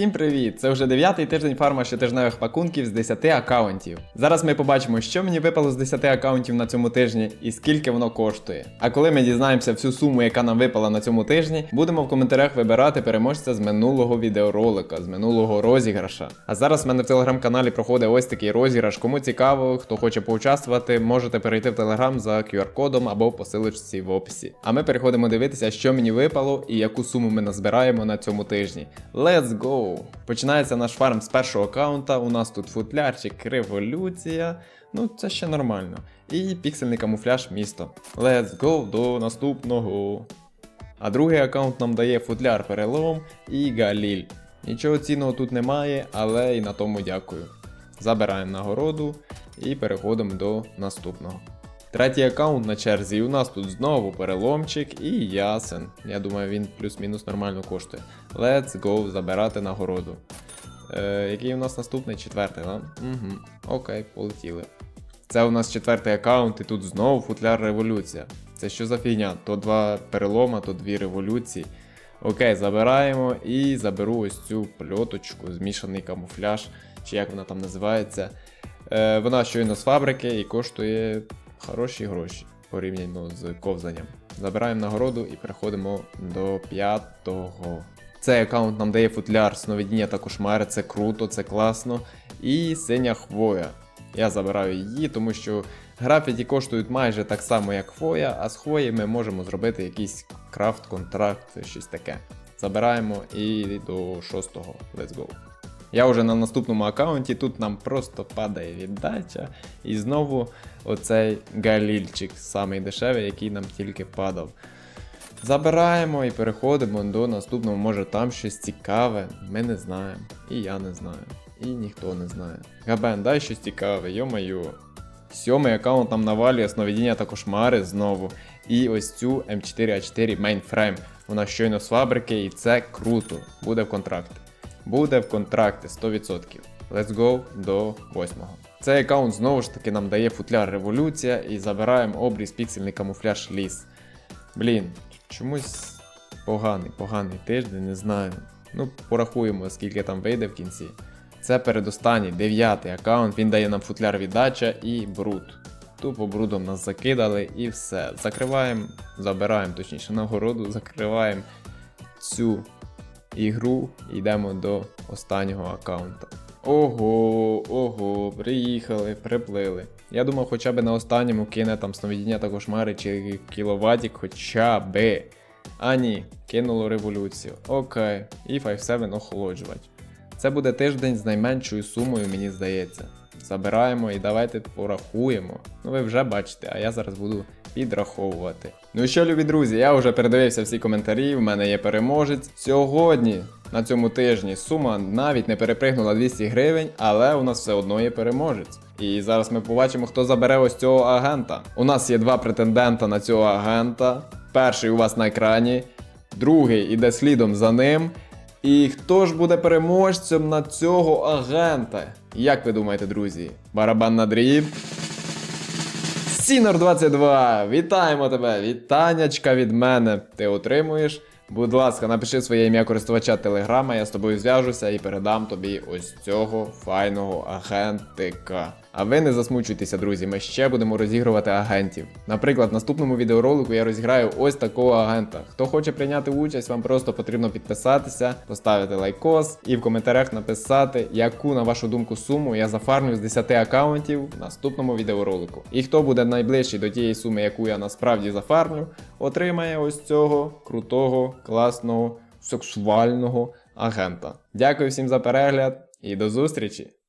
Всім привіт! Це вже дев'ятий тиждень фарма щотижневих пакунків з 10 аккаунтів. Зараз ми побачимо, що мені випало з 10 аккаунтів на цьому тижні і скільки воно коштує. А коли ми дізнаємося всю суму, яка нам випала на цьому тижні, будемо в коментарях вибирати переможця з минулого відеоролика, з минулого розіграша. А зараз в мене в телеграм-каналі проходить ось такий розіграш. Кому цікаво, хто хоче поучаствувати, можете перейти в телеграм за QR-кодом або по силочці в описі. А ми переходимо дивитися, що мені випало і яку суму ми назбираємо на цьому тижні. Let's go! Починається наш фарм з першого аккаунта. У нас тут футлярчик, революція. Ну, це ще нормально. І піксельний камуфляж місто. Let's go до наступного. А другий аккаунт нам дає футляр перелом і галіль. Нічого цінного тут немає, але і на тому дякую. Забираємо нагороду і переходимо до наступного. Третій аккаунт на черзі, і у нас тут знову переломчик і ясен. Я думаю, він плюс-мінус нормально коштує. Let's go забирати нагороду. Е, який у нас наступний? Четвертий, да? Угу. Окей, полетіли. Це у нас четвертий аккаунт, і тут знову футляр революція. Це що за фігня? То два перелома, то дві революції. Окей, забираємо і заберу ось цю пльоточку, змішаний камуфляж, чи як вона там називається. Е, вона щойно з фабрики і коштує хороші гроші порівняно з ковзанням. Забираємо нагороду і переходимо до п'ятого. Цей аккаунт нам дає футляр сновидіння та кошмари, це круто, це класно. І синя хвоя. Я забираю її, тому що графіті коштують майже так само, як хвоя, а з хвої ми можемо зробити якийсь крафт, контракт, щось таке. Забираємо і до шостого. Let's go. Я вже на наступному аккаунті, тут нам просто падає віддача. І знову оцей галільчик, самий дешевий, який нам тільки падав. Забираємо і переходимо до наступного. Може там щось цікаве. Ми не знаємо. І я не знаю. І ніхто не знає. Габен, дай щось цікаве, йо-майо. Сьомий аккаунт нам навалює сновидіння та кошмари знову. І ось цю М4А4 Mainframe. Вона щойно з фабрики, і це круто. Буде в контракті. Буде в контракті 100%. Let's go до восьмого. Цей аккаунт знову ж таки нам дає футляр революція і забираємо обріз піксельний камуфляж ліс. Блін, чомусь поганий, поганий тиждень, не знаю. Ну, порахуємо, скільки там вийде в кінці. Це передостанній, дев'ятий аккаунт, він дає нам футляр віддача і бруд. Тупо брудом нас закидали і все. Закриваємо, забираємо точніше нагороду, закриваємо цю ігру йдемо до останнього аккаунта. Ого, ого, приїхали, приплили. Я думав, хоча б на останньому кине там сновидіння та кошмари чи кіловатік хоча би. А ні, кинуло революцію. Окей, і 5-7 охолоджувач. Це буде тиждень з найменшою сумою, мені здається. Забираємо і давайте порахуємо. Ну ви вже бачите, а я зараз буду підраховувати. Ну що, любі друзі, я вже передивився всі коментарі, в мене є переможець. Сьогодні, на цьому тижні, сума навіть не перепригнула 200 гривень, але у нас все одно є переможець. І зараз ми побачимо, хто забере ось цього агента. У нас є два претендента на цього агента. Перший у вас на екрані, другий іде слідом за ним. І хто ж буде переможцем на цього агента? Як ви думаєте, друзі? Барабан на дріб? Сінор 22! Вітаємо тебе! Вітанячка від мене! Ти отримуєш. Будь ласка, напиши своє ім'я користувача Телеграма, я з тобою зв'яжуся і передам тобі ось цього файного агентика. А ви не засмучуйтеся, друзі, ми ще будемо розігрувати агентів. Наприклад, в наступному відеоролику я розіграю ось такого агента. Хто хоче прийняти участь, вам просто потрібно підписатися, поставити лайкос і в коментарях написати, яку, на вашу думку, суму я зафармлю з 10 аккаунтів в наступному відеоролику. І хто буде найближчий до тієї суми, яку я насправді зафармлю, отримає ось цього крутого, класного, сексуального агента. Дякую всім за перегляд і до зустрічі!